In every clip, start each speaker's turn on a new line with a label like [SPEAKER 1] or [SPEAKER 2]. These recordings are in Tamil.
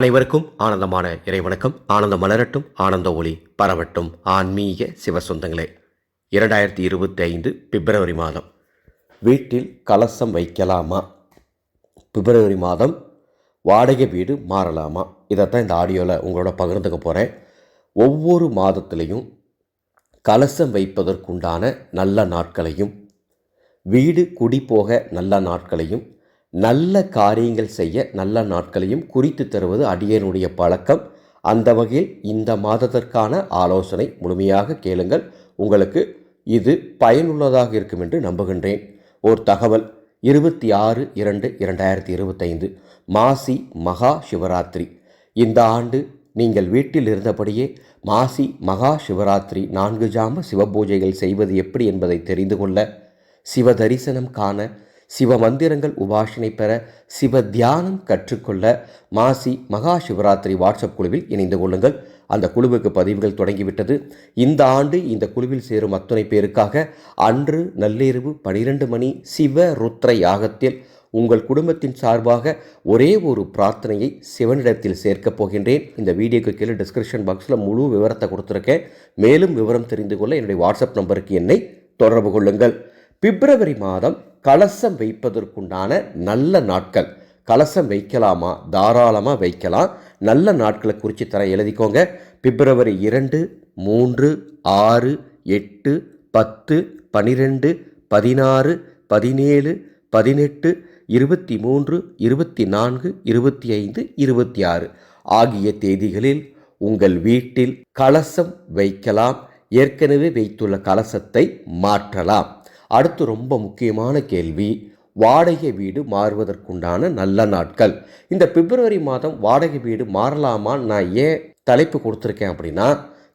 [SPEAKER 1] அனைவருக்கும் ஆனந்தமான இறைவணக்கம் ஆனந்தம் மலரட்டும் ஆனந்த ஒளி பரவட்டும். ஆன்மீக சிவசொந்தங்களே இரண்டாயிரத்தி இருபத்தி ஐந்து பிப்ரவரி மாதம். வீட்டில் கலசம் வைக்கலாமா? பிப்ரவரி மாதம் வாடகை வீடு மாறலாமா? இதைத்தான் இந்த ஆடியோவில் உங்களோட பகிர்ந்துக்க போகிறேன் ஒவ்வொரு மாதத்திலையும் கலசம் வைப்பதற்குண்டான நல்ல நாட்களையும் வீடு குடி போக நல்ல நாட்களையும் நல்ல காரியங்கள் செய்ய நல்ல நாட்களையும் குறித்து தருவது அடியனுடைய பழக்கம். அந்த வகையில் இந்த மாதத்திற்கான ஆலோசனை முழுமையாக கேளுங்கள். உங்களுக்கு இது பயனுள்ளதாக இருக்கும் என்று நம்புகின்றேன். ஒரு தகவல் இருபத்தி ஆறு இரண்டு இரண்டாயிரத்தி இருபத்தைந்து மாசி மகா சிவராத்திரி. இந்த ஆண்டு நீங்கள் வீட்டில் இருந்தபடியே மாசி மகா சிவராத்திரி நான்கு ஜாம சிவபூஜைகள் செய்வது எப்படி என்பதை தெரிந்து கொள்ள சிவ தரிசனம் காண சிவ மந்திரங்கள் உபாசனை பெற சிவ தியானம் கற்றுக்கொள்ள மாசி மகா சிவராத்திரி வாட்ஸ்அப் குழுவில் இணைந்து கொள்ளுங்கள். அந்த குழுவுக்கு பதிவுகள் தொடங்கிவிட்டது. இந்த ஆண்டு இந்த குழுவில் சேரும் அத்துணை பேருக்காக அன்று நள்ளிரவு பனிரெண்டு மணி சிவ ருத்ர யாகத்தில் உங்கள் குடும்பத்தின் சார்பாக ஒரே ஒரு பிரார்த்தனையை சிவனிடத்தில் சேர்க்கப் போகின்றேன். இந்த வீடியோக்கு கீழே டிஸ்கிரிப்ஷன் பாக்ஸில் முழு விவரத்தை கொடுத்துருக்கேன். மேலும் விவரம் தெரிந்து கொள்ள என்னுடைய வாட்ஸ்அப் நம்பருக்கு என்னை தொடர்பு கொள்ளுங்கள். பிப்ரவரி மாதம் கலசம் வைப்பதற்குண்டான நல்ல நாட்கள். கலசம் வைக்கலாமா? தாராளமாக வைக்கலாம். நல்ல நாட்களை குறித்து தர எழுதிக்கோங்க. பிப்ரவரி இரண்டு மூன்று ஆறு எட்டு பத்து பனிரெண்டு பதினாறு பதினேழு பதினெட்டு இருபத்தி மூன்று இருபத்தி நான்கு இருபத்தி ஐந்து இருபத்தி ஆறு ஆகிய தேதிகளில் உங்கள் வீட்டில் கலசம் வைக்கலாம். ஏற்கனவே வைத்துள்ள கலசத்தை மாற்றலாம். அடுத்து ரொம்ப முக்கியமான கேள்வி வாடகை வீடு மாறுவதற்குண்டான நல்ல நாட்கள். இந்த பிப்ரவரி மாதம் வாடகை வீடு மாறலாமான்னு நான் ஏன் தலைப்பு கொடுத்துருக்கேன் அப்படின்னா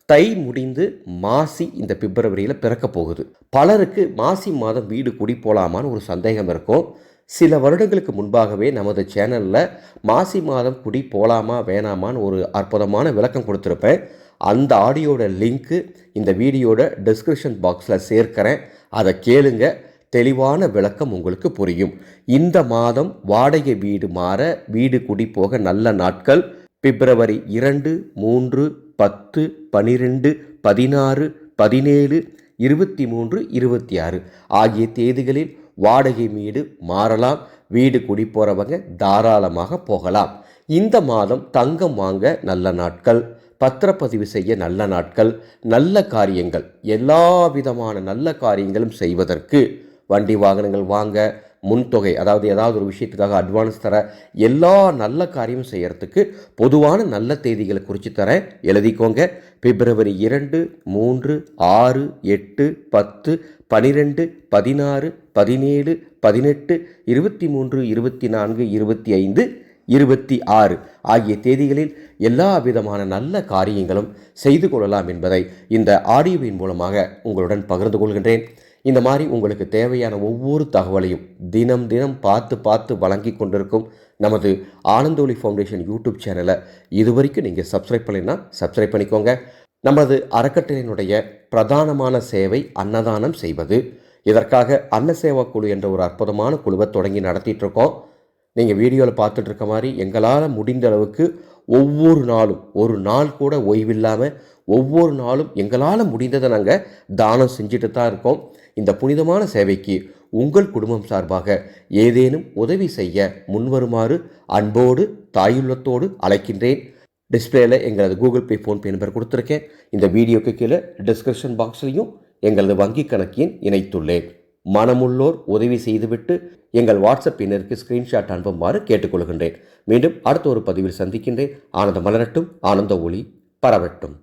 [SPEAKER 1] தை முடிந்து மாசி இந்த பிப்ரவரியில் பிறக்க போகுது. பலருக்கு மாசி மாதம் வீடு குடி போகலாமான்னு ஒரு சந்தேகம் இருக்கும். சில வருடங்களுக்கு முன்பாகவே நமது சேனலில் மாசி மாதம் குடி போகலாமா வேணாமான்னு ஒரு அற்புதமான விளக்கம் கொடுத்துருப்பேன். அந்த ஆடியோட லிங்க்கு இந்த வீடியோட டிஸ்கிரிப்ஷன் பாக்ஸில் சேர்க்கிறேன். அதை கேளுங்க. தெளிவான விளக்கம் உங்களுக்கு புரியும். இந்த மாதம் வாடகை வீடு மாற வீடு குடி போக நல்ல நாட்கள். பிப்ரவரி இரண்டு மூன்று பத்து பனிரெண்டு பதினாறு பதினேழு இருபத்தி மூன்று இருபத்தி ஆறு ஆகிய தேதிகளில் வாடகை வீடு மாறலாம். வீடு குடி போகிறவங்க தாராளமாக போகலாம். இந்த மாதம் தங்கம் வாங்க நல்ல நாட்கள். பத்திரப்பதிவு செய்ய நல்ல நாட்கள் நல்ல காரியங்கள் எல்லா விதமான நல்ல காரியங்களும் செய்வதற்கு வண்டி வாகனங்கள் வாங்க முன்தொகை அதாவது ஏதாவது ஒரு விஷயத்துக்காக அட்வான்ஸ் தர எல்லா நல்ல காரியமும் செய்கிறதுக்கு பொதுவான நல்ல தேதிகளை குறித்து தரேன் எழுதிக்கோங்க. பிப்ரவரி இரண்டு மூன்று ஆறு எட்டு பத்து பனிரெண்டு பதினாறு பதினேழு பதினெட்டு இருபத்தி மூன்று இருபத்தி நான்கு இருபத்தி ஐந்து இருபத்தி ஆறு ஆகிய தேதிகளில் எல்லா விதமான நல்ல காரியங்களும் செய்து கொள்ளலாம் என்பதை இந்த ஆடியோவின் மூலமாக உங்களுடன் பகிர்ந்து கொள்கின்றேன். இந்த மாதிரி உங்களுக்கு தேவையான ஒவ்வொரு தகவலையும் தினம் தினம் பார்த்து பார்த்து வழங்கி கொண்டிருக்கும் நமது ஆனந்தோலி ஃபவுண்டேஷன் யூடியூப் சேனலை இதுவரைக்கும் நீங்கள் சப்ஸ்கிரைப் பண்ணினா சப்ஸ்கிரைப் பண்ணிக்கோங்க. நமது அறக்கட்டளையினுடைய பிரதானமான சேவை அன்னதானம் செய்வது. இதற்காக அன்ன சேவா குழு என்ற ஒரு அற்புதமான குழுவை தொடங்கி நடத்திட்டு இருக்கோம். நீங்கள் வீடியோவில் பார்த்துட்டு இருக்க மாதிரி எங்களால் முடிந்த அளவுக்கு ஒவ்வொரு நாளும் ஒரு நாள் கூட ஓய்வில்லாமல் ஒவ்வொரு நாளும் எங்களால் முடிந்ததை நாங்கள் தானம் செஞ்சுட்டு தான் இருக்கோம். இந்த புனிதமான சேவைக்கு உங்கள் குடும்பம் சார்பாக ஏதேனும் உதவி செய்ய முன்வருமாறு அன்போடு தாயுள்ளத்தோடு அழைக்கின்றேன். டிஸ்பிளேயில் எங்களது கூகுள் பே ஃபோன்பே நம்பர் கொடுத்துருக்கேன். இந்த வீடியோக்கு கீழே டிஸ்கிரிப்ஷன் பாக்ஸ்லையும் எங்களது வங்கி கணக்கின் இணைத்துள்ளேன். மனமுள்ளோர் உதவி செய்துவிட்டு எங்கள் வாட்ஸ்அப் பின்னருக்கு ஸ்கிரீன்ஷாட் அனுப்புமாறு கேட்டுக்கொள்கின்றேன். மீண்டும் அடுத்த ஒரு பதிவில் சந்திக்கின்றேன். ஆனந்த மலரட்டும் ஆனந்த ஒளி பரவட்டும்.